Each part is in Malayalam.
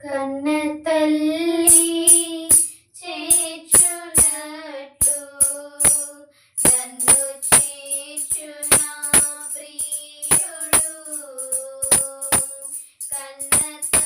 കണ്ണത്തല്ലി ചേച്ചുനട്ടു രണ്ടു ചേച്ചുന പ്രിയുളു കണ്ണത്തല്ലി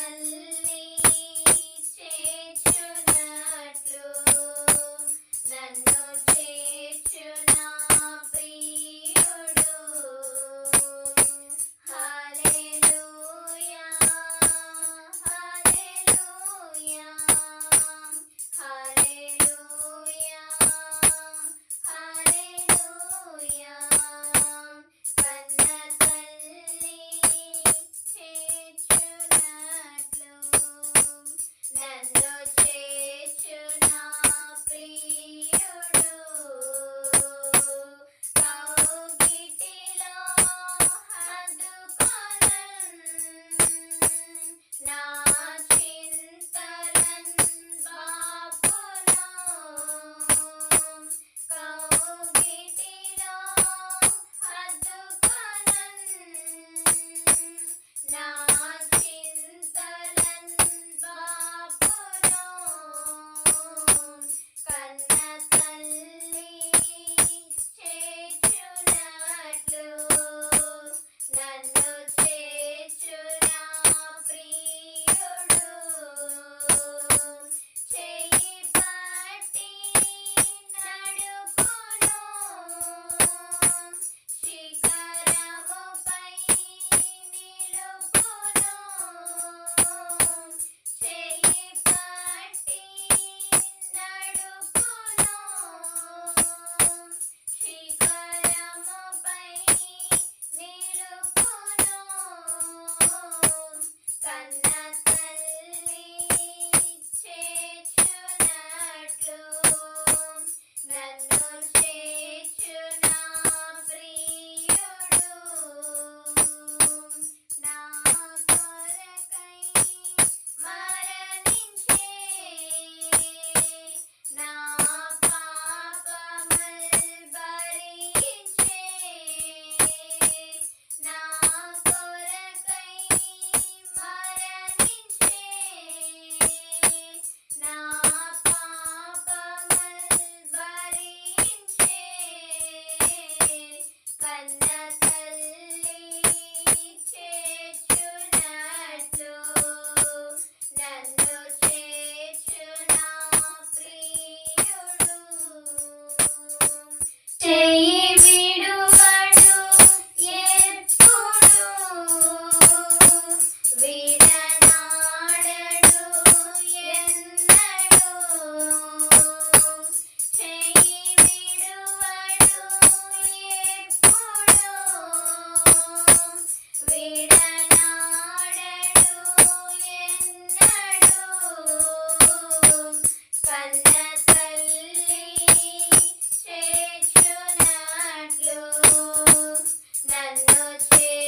నన్ను చే